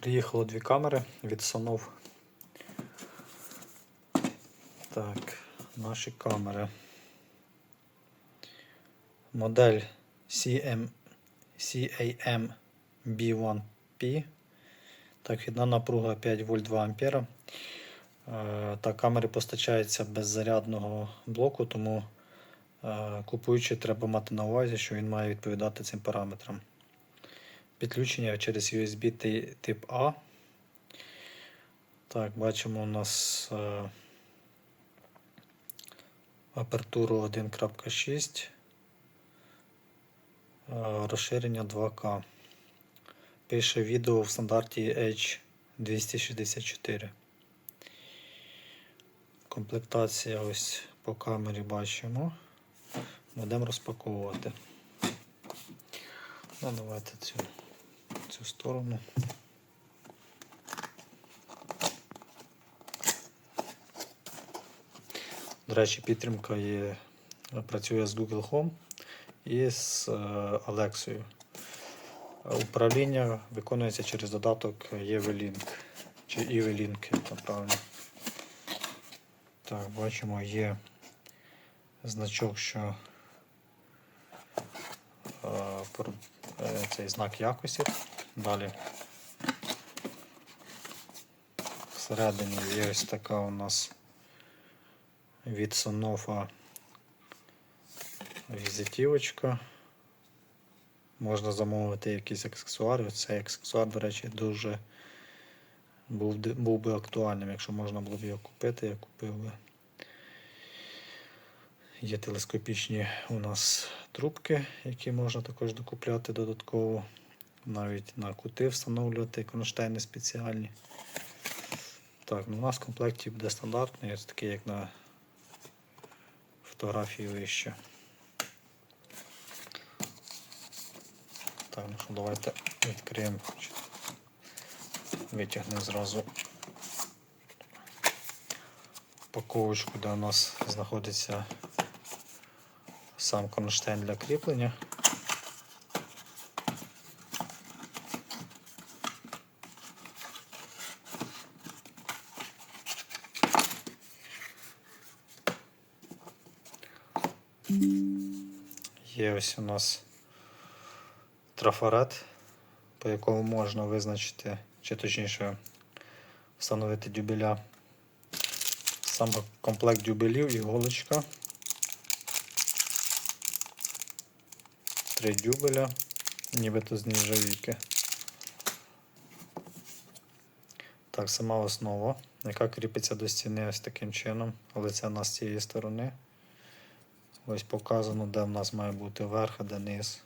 Приїхало дві камери від Sonov. Так, наші камери. Модель CM, CAM B1P. Так, відна напруга 5 вольт 2 ампера. Е, Та камери постачаються без зарядного блоку, тому е, купуючи, треба мати на увазі, що він має відповідати цим параметрам. Підключення через USB тип А. Так, бачимо у нас е, апертуру 1.6, е, розширення 2К. Пише відео в стандарті H264. Комплектація ось по камері бачимо. Будемо розпаковувати. Ну, давайте цю, цю сторону. До речі, підтримка є, працює з Google Home і з Alexою. Управління виконується через додаток EV-Link чи EV-Link, там правильно. Так, бачимо, є значок, що е, е, цей знак якості. Далі всередині є ось така у нас від Sonofa візитівочка. Можна замовити якісь аксесуари. Цей аксесуар, до речі, дуже був, був би актуальним, якщо можна було б його купити, я купив би. Є телескопічні у нас трубки, які можна також докупляти додатково. Навіть на кути встановлювати кронштейни спеціальні. Так, ну у нас в комплекті буде стандартний, ось такий, як на фотографії вище. Так, ну що, давайте відкриємо. Витягнемо зразу упаковочку, де у нас знаходиться сам кронштейн для кріплення. Ось у нас трафарет, по якому можна визначити, чи точніше встановити дюбеля. Сам комплект дюбелів, іголочка. Три дюбеля, нібито з нержавійки. Так, сама основа, яка кріпиться до стіни ось таким чином, але це у нас з цієї сторони. Ось показано, де в нас має бути верх, а де низ.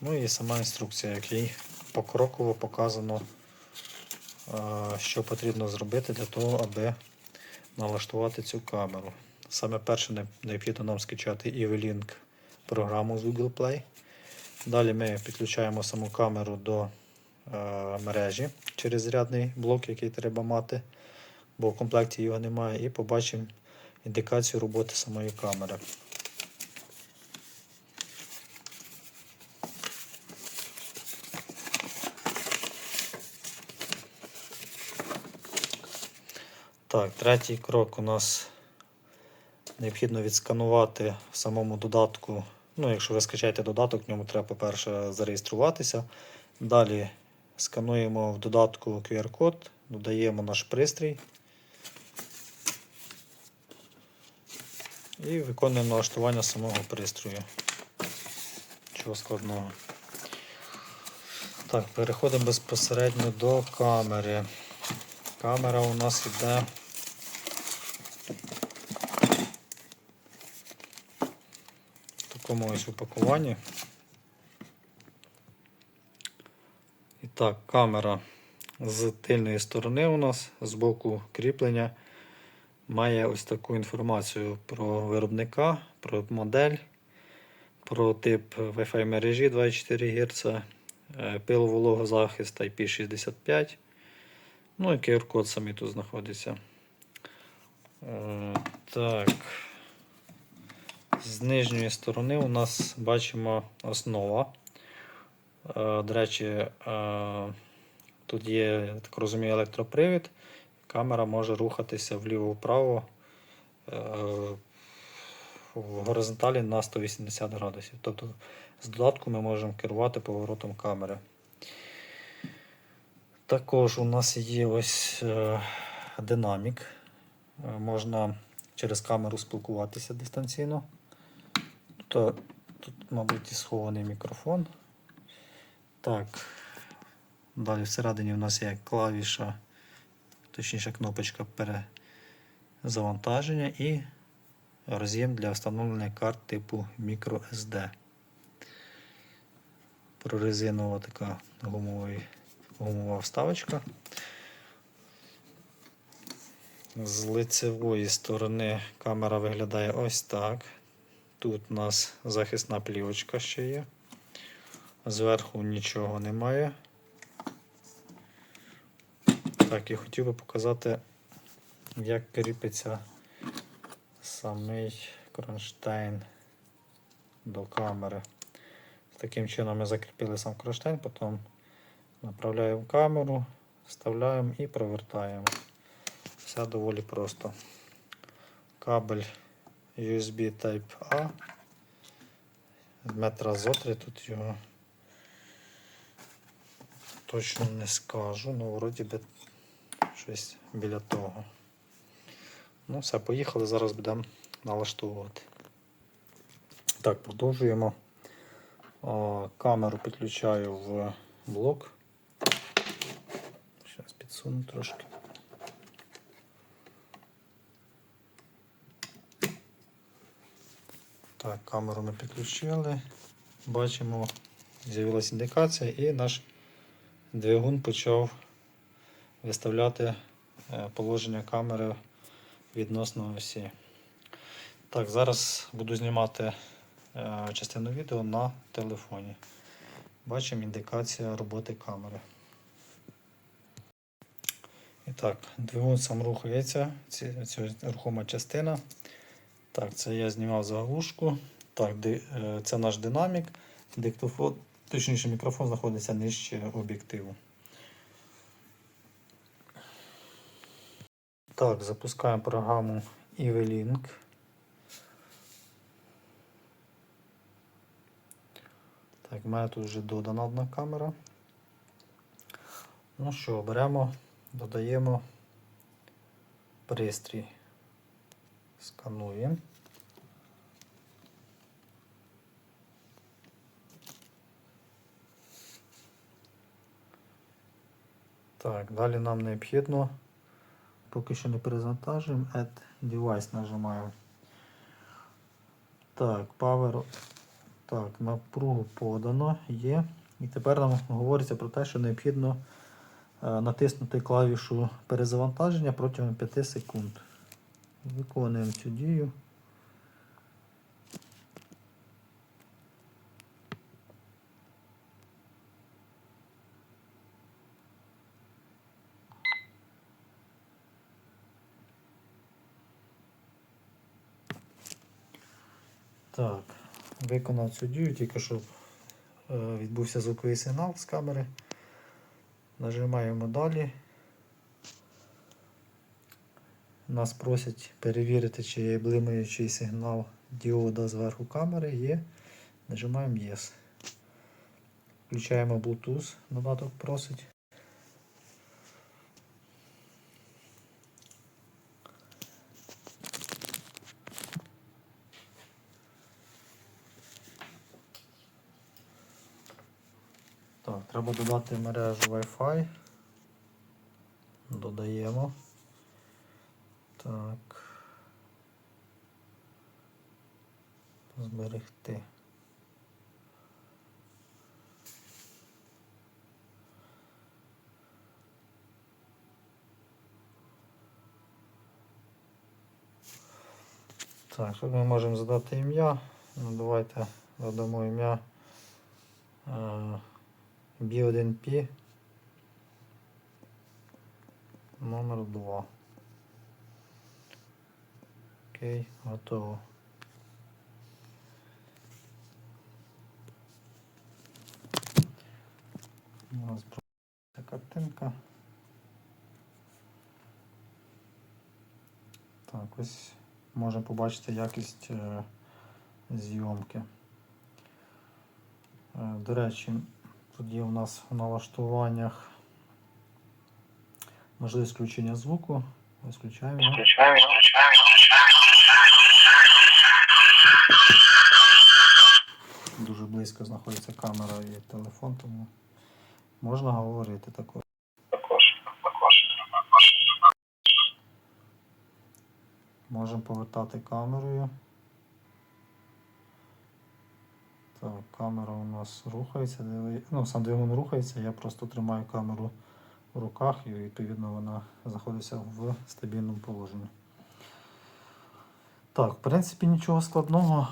Ну і сама інструкція, в якій покроково показано, що потрібно зробити для того, аби налаштувати цю камеру. Саме перше необхідно нам скачати EV-Link програму з Google Play. Далі ми підключаємо саму камеру до е, мережі через зарядний блок, який треба мати, бо в комплекті його немає, і побачимо індикацію роботи самої камери. Так, третій крок у нас необхідно відсканувати в самому додатку. Ну, якщо ви скачаєте додаток, в ньому треба, по-перше, зареєструватися. Далі скануємо в додатку QR-код, додаємо наш пристрій і виконуємо налаштування самого пристрою. Чого складного. Так, переходимо безпосередньо до камери. Камера у нас йде. В такому ось упакуванні. І так, камера з тильної сторони у нас з боку кріплення має ось таку інформацію про виробника, про модель, про тип Wi-Fi мережі 24 Гц, пиловологозахист IP65. Ну і QR-код самі тут знаходиться. Е, Так. З нижньої сторони у нас бачимо основа. Е, До речі, е, тут є, я так розумію, електропривід. Камера може рухатися вліво-вправо е, в горизонталі на 180 градусів. Тобто з додатку ми можемо керувати поворотом камери. Також у нас є ось е, динамік. Е, Можна через камеру спілкуватися дистанційно. Тут, тут мабуть, і схований мікрофон. Так. Далі всередині у нас є клавіша, точніше кнопочка перезавантаження і роз'єм для встановлення карт типу microSD. Прорезинова така гумовий, гумова вставочка. З лицевої сторони камера виглядає ось так. Тут у нас захисна плівочка ще є. Зверху нічого немає. Так, і хотів би показати, як кріпиться самий кронштейн до камери. Таким чином ми закріпили сам кронштейн, потім направляємо камеру, вставляємо і провертаємо. Все доволі просто. Кабель USB Type A. Метра зо три тут його точно не скажу, але вроді би щось біля того. Ну, все, поїхали, зараз будемо налаштовувати. Так, продовжуємо. Камеру підключаю в блок. Зараз підсуну трошки. Так, камеру ми підключили. Бачимо, з'явилася індикація і наш двигун почав виставляти е, положення камери відносно осі. Так, зараз буду знімати е, частину відео на телефоні. Бачимо індикація роботи камери. І так, двигун сам рухається, ця рухома частина. Так, це я знімав заглушку. Так, е, це наш динамік. Диктофон, точніше, мікрофон знаходиться нижче об'єктиву. Так, запускаємо програму EVLink. Так, в мене тут вже додана одна камера. Ну що, беремо, додаємо пристрій. Скануємо. Так, далі нам необхідно, поки що не перезавантажуємо, Add Device нажимаю. Так, Power. Так, напругу подано, є. І тепер нам говориться про те, що необхідно е, натиснути клавішу перезавантаження протягом 5 секунд. Виконуємо цю дію. Так, виконав цю дію, тільки що е, відбувся звуковий сигнал з камери. Нажимаємо далі. Нас просять перевірити, чи є блимаючий сигнал діода зверху камери. Є. Нажимаємо Yes. Включаємо Bluetooth, додаток просить. Треба додати мережу Wi-Fi. Додаємо. Так. Зберегти. Так, тут ми можемо задати ім'я. Ну, давайте задамо ім'я е, B1P номер 2. Окей, готово. У нас ця картинка. Так, ось можемо побачити якість е, зйомки. Е, До речі, є у нас в налаштуваннях можливість включення звуку. Ось включаємо. його. Дуже близько знаходиться камера і телефон, тому можна говорити також. Можемо повертати камерою. Так, камера у нас рухається. Ну, сам двигун рухається, я просто тримаю камеру в руках і відповідно вона знаходиться в стабільному положенні. Так, в принципі, нічого складного.